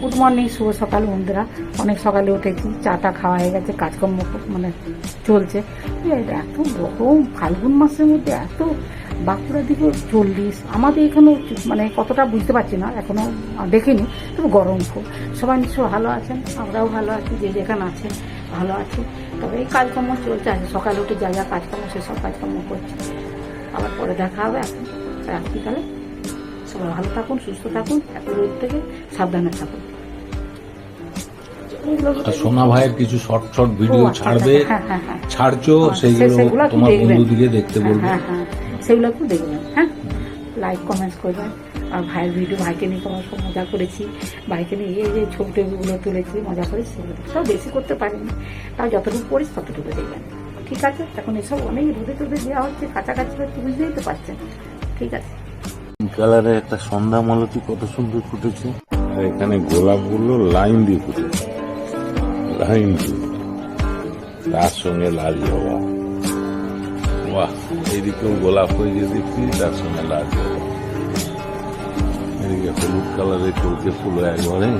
Good morning, শুভ সকাল বন্ধুরা। অনেক সকালে উঠেছি চাটা খাওয়া হয়ে গেছে, কাজকর্ম মানে চলছে। এত গরম, ফাল্গুন মাসের মধ্যে এত বাঁকুড়া দিকে চল্লিশ, আমাদের এখানেও মানে কতটা বুঝতে পারছি না, এখনও দেখিনি, তবে গরম খুব। সবাই নিশ্চয় ভালো আছেন, আমরাও ভালো আছি, যে যেখানে আছে ভালো আছি। তবে এই কাজকর্ম চলছে আছে সকালে উঠে যা যা কাজকর্ম, সেসব কাজকর্ম করছি। আবার পরে দেখা হবে এখন। রাত্রিকালে সবাই ভালো থাকুন, সুস্থ থাকুন, এত রোদ থেকে সাবধানে থাকুন। আর সোনা ভাইয়ের কিছু শর্ট শর্ট ভিডিও আচ্ছা, ছাড়বে হ্যাঁ, হ্যাঁ, হ্যাঁ। ছাড়ছো হ্যাঁ, সে- সেইগুলো সেগুলো তোমার দেখবেন। বন্ধুদিকে দেখতে বলবে। সেগুলো একটু দেখবেন হ্যাঁ। লাইক কমেন্টস করবেন। আর ভাইয়ের ভিডিও ভাইকে নিয়ে তোমার সব মজা করেছি। ভাইকে নিয়ে এই যে ছবি টবিগুলো তুলেছি মজা করেছি সেগুলো সব বেশি করতে পারিনি। তাও যতটুকু করিস ততটুকু দেখবেন। ঠিক আছে? এখন এসব অনেক রোদে টোদে দেওয়া হচ্ছে কাছাকাছি হচ্ছে বুঝতেই তো পারছেন। ঠিক আছে? কালারে একটা সন্ধ্যা মালতি কত সুন্দর ফুটেছে। আর এখানে গোলাপগুলো লাইন দিয়ে ফুটেছে। লাইন দিয়ে তার সঙ্গে লাল জবা বাহ এইদিকেও গোলাপ হয়ে গিয়ে দেখছি তার সঙ্গে লাল জবা এদিকে হলুদ কালারের চলকে ফুল একবারে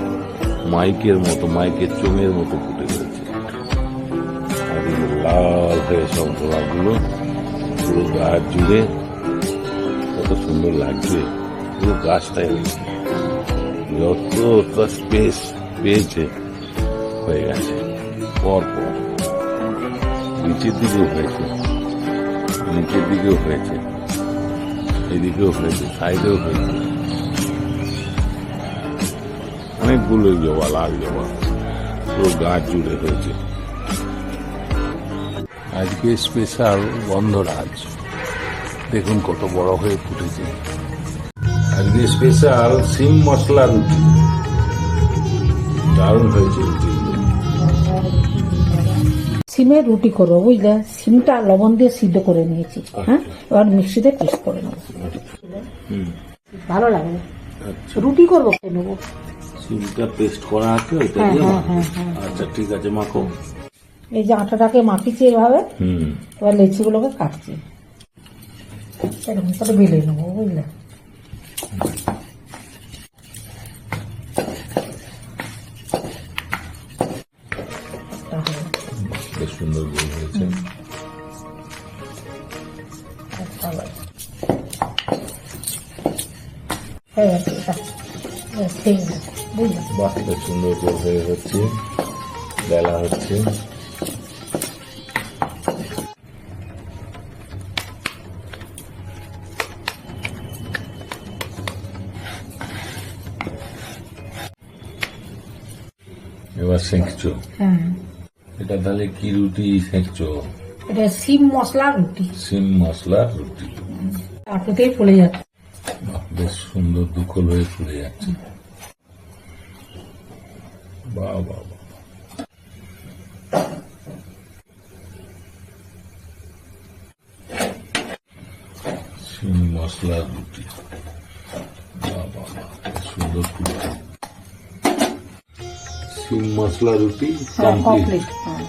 মাইকের মতো মাইকের চোঙের মতো ফুটে গেছে এদিকে লাল হয়ে সব গোলাপগুলো পুরো গাছ জুড়ে কত সুন্দর লাগছে পুরো গাছটাই যত স্পেস পেয়েছে হয়ে গেছে। পর পর নিচের দিকেও হয়েছে, নিচের দিকেও হয়েছে, এদিকেও হয়েছে, সাইডেও হয়েছে। অনেকগুলো জবা, লাল জবা, পুরো গাছ জুড়ে হয়েছে। আজকে স্পেশাল গন্ধরাজ দেখুন কত বড় হয়ে ফুটেছে। আজকে স্পেশাল সিম মশলা রুটি। দারুণ হয়েছে রুটি। সিমের রুটি করব বুঝলে? সিমটা লবণ দিয়ে সিদ্ধ করে নিয়েছি হ্যাঁ? এবার মিক্সিতে পেস্ট করে নেব। ভালো লাগবে আচ্ছা। রুটি করব খেয়ে নেব। সিমটা পেস্ট করা আছে ওইটা হ্যাঁ, হ্যাঁ। হ্যাঁ। আচ্ছা ঠিক আছে মাখো। এই যে আটাটাকে মাখিছি এভাবে এবার লেচিগুলোকে কাটছি। এরকম করে বেলে নেব বুঝলে? সুন্দর গোল হয়েছে। হয়ে বাহ সুন্দর গোল হয়ে হচ্ছে। বেলা হচ্ছে। এবার সেঁকছো হ্যাঁ এটা তাহলে কি রুটি সেঁকছো এটা সিম মশলা রুটি। সিম মশলা রুটি। আটুতেই ফুলে যাচ্ছে। বেশ সুন্দর দুকল হয়ে ফুলে যাচ্ছে। বাহ। সিম মশলা রুটি। বাহ, বাহ, সুন্দর ফুলেছে সিম মশলা রুটি হ্যাঁ কমপ্লিট কমপ্লিট হ্যাঁ।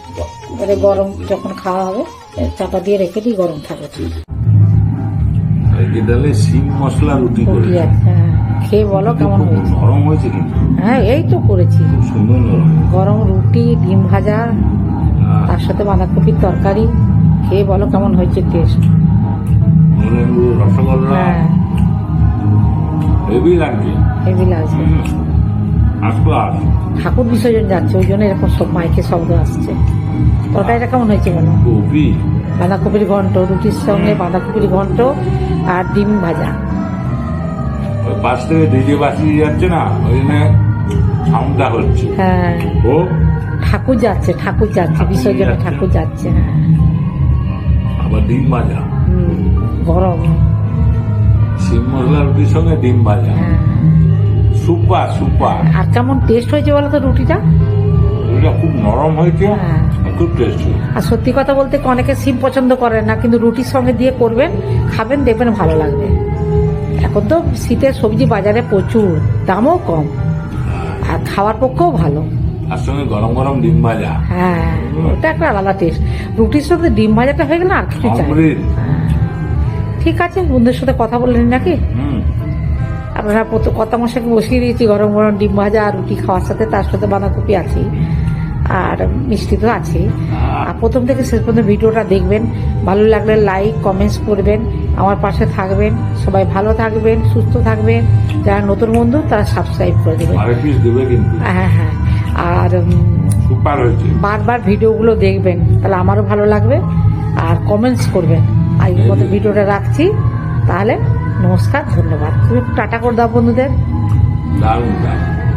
এবারে গরম যখন খাওয়া হবে চাপা দিয়ে রেখে দিই গরম থাকে আজকে তাহলে সিম মশলা রুটি করে হ্যাঁ। খেয়ে বলো কেমন হয়েছে। নরম হয়েছে কিন্তু। হ্যাঁ এই তো করেছি। সুন্দর নরম গরম রুটি ডিম ভাজা তার সাথে বাঁধাকপির তরকারি খেয়ে বলো কেমন হয়েছে টেস্ট রসগোল্লা। হ্যাঁ। হেভি লাগছে। হেভি লাগছে। ক্লাস ঠাকুর বিসর্জন যাচ্ছে ওই জন্য এরকম সব মাইকে শব্দ আসছে। তরকারিটা কেমন হয়েছে বলো? কপি। বাঁধাকপির ঘন্ট রুটির সঙ্গে বাঁধাকপির ঘন্ট আর ডিম ভাজা। ওই পাশ থেকে ডিজে বাসিয়ে যাচ্ছে না ওই জন্য সাউন্ডটা হচ্ছে। হ্যাঁ। ও? ঠাকুর যাচ্ছে ঠাকুর যাচ্ছে বিসর্জনে ঠাকুর যাচ্ছে হ্যাঁ। আবার ডিম ভাজা। গরম। শিম মশলা রুটির সঙ্গে ডিম ভাজা। হ্যাঁ। সুপার সুপার আর কেমন টেস্ট হয়েছে বলো তো রুটিটা? রুটিটা খুব নরম হয়েছে হ্যাঁ। আর খুব টেস্ট আর সত্যি কথা বলতে অনেকে সিম পছন্দ করে না কিন্তু রুটির সঙ্গে দিয়ে করবেন খাবেন দেখবেন ভালো লাগবে। এখন তো শীতের সবজি বাজারে প্রচুর দামও কম আর খাওয়ার পক্ষেও ভালো। তার সঙ্গে গরম গরম ডিম ভাজা। হ্যাঁ ওটা একটা আলাদা টেস্ট রুটির সাথে ডিম ভাজাটা হয়ে গেলে আর কিছু চাই না। হ্যাঁ। ঠিক আছে বন্ধুদের সাথে কথা বললেন নাকি? আপনারা কত মশাকে বসিয়ে দিয়েছি গরম গরম ডিম ভাজা আর রুটি খাওয়ার সাথে তার সাথে বাঁধাকপি আছে আর মিষ্টি তো আছে আর প্রথম থেকে শেষ পর্যন্ত ভিডিওটা দেখবেন ভালো লাগলে লাইক কমেন্টস করবেন আমার পাশে থাকবেন সবাই ভালো থাকবেন সুস্থ থাকবেন যারা নতুন বন্ধু তারা সাবস্ক্রাইব করে দেবেন। হ্যাঁ হ্যাঁ আর বারবার ভিডিওগুলো দেখবেন তাহলে আমারও ভালো লাগবে আর কমেন্টস করবেন। আজকের মতো ভিডিওটা রাখছি তাহলে নমস্কার ধন্যবাদ। তুমি টাটা করে দাও বন্ধুদের। দারুণ দারুণ।